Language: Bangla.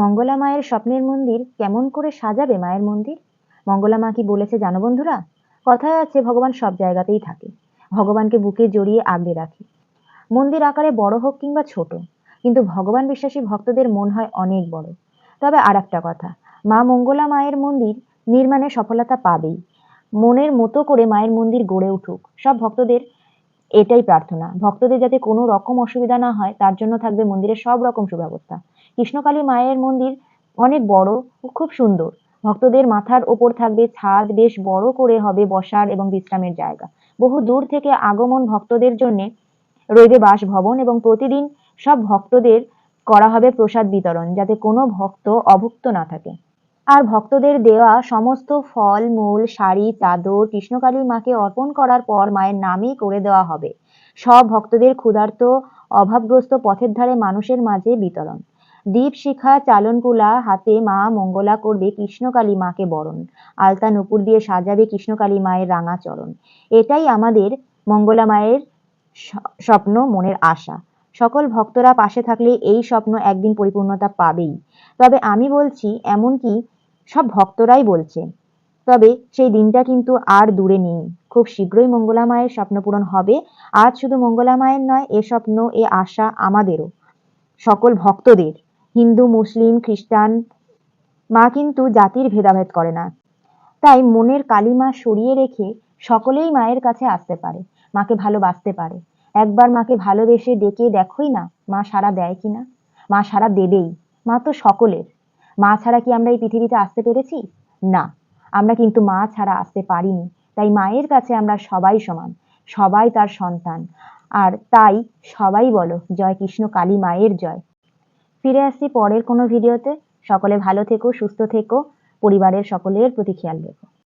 মঙ্গলা মায়ের স্বপ্নের মন্দির কেমন করে সাজাবে মায়ের মন্দির? মঙ্গলা মা কি বলেছে জানো বন্ধুরা? কথায় আছে, ভগবান সব জায়গাতেই থাকে। ভগবানকে বুকে জড়িয়ে আগলে রাখে। মন্দির আকারে বড় হোক কিংবা ছোট, কিন্তু ভগবান বিশ্বাসী ভক্তদের মন হয় অনেক বড়। তবে আর একটা কথা, মা মঙ্গলা মায়ের মন্দির নির্মাণে সফলতা পাবেই। মনের মতো করে মায়ের মন্দির গড়ে উঠুক। সব ভক্তদের এটাই প্রার্থনা। ভক্তদের যাতে কোনো রকম অসুবিধা না হয়, তার জন্য থাকবে মন্দিরের সব রকম সুব্যবস্থা। কৃষ্ণকালী মায়ের মন্দির অনেক বড় ও খুব সুন্দর। ভক্তদের মাথার ওপর থাকবে ছাদ, বেশ বড় করে হবে বসার এবং বিশ্রামের জায়গা। বহু দূর থেকে আগমন ভক্তদের জন্য রইবে বাসভবন এবং প্রতিদিন সব ভক্তদের করা হবে প্রসাদ বিতরণ, যাতে কোনো ভক্ত অভুক্ত না থাকে। আর ভক্তদের দেওয়া সমস্ত ফল, মূল, শাড়ি, চাদর কৃষ্ণকালী মাকে অর্পণ করার পর মায়ের নামেই করে দেওয়া হবে। সব ভক্তদের ক্ষুধার্ত, অভাবগ্রস্ত পথের ধারে মানুষের মাঝে বিতরণ। দীপ শিখা চালনকুলা, হাতে মা, মঙ্গলা করবে কৃষ্ণকালী মাকে বরণ। আলতা নুপুর দিয়ে সাজাবে কৃষ্ণকালী মায়ের রাঙা চরণ। এটাই আমাদের মঙ্গলা মায়ের স্বপ্ন মনের আশা। সকল ভক্তরা পাশে থাকলে এই স্বপ্ন একদিন পরিপূর্ণতা পাবেই। তবে আমি বলছি এমনকি সব ভক্তরাই বলছে। তবে সেই দিনটা কিন্তু আর দূরে নেই। খুব শীঘ্রই মঙ্গলা মায়ের স্বপ্ন পূরণ হবে। আজ শুধু মঙ্গলা মায়ের নয়, এ স্বপ্ন, এ আশা আমাদেরও। সকল ভক্তদের। হিন্দু, মুসলিম, খ্রিস্টান, মা কিন্তু জাতির ভেদাভেদ করে না। তাই মনের কালিমা সরিয়ে রেখে সকলেই মায়ের কাছে আসতে পারে, মাকে ভালোবাসতে পারে। একবার মাকে ভালোবেসে ডেকে দেখোই না, মা সারা দেয় কিনা মা সারা দেবেই, মা তো সকলের। মা ছাড়া কি আমরা এই পৃথিবীতে আসতে পেরেছি? না, আমরা কিন্তু মা ছাড়া আসতে পারিনি। তাই মায়ের কাছে আমরা সবাই সমান, সবাই তার সন্তান। আর তাই সবাই বলো, জয় কৃষ্ণ কালী মায়ের জয়। ফিরে আসছি পরের কোনো ভিডিওতে। সকলে ভালো থেকো, সুস্থ থেকো, পরিবারের সকলের প্রতি খেয়াল রেখো।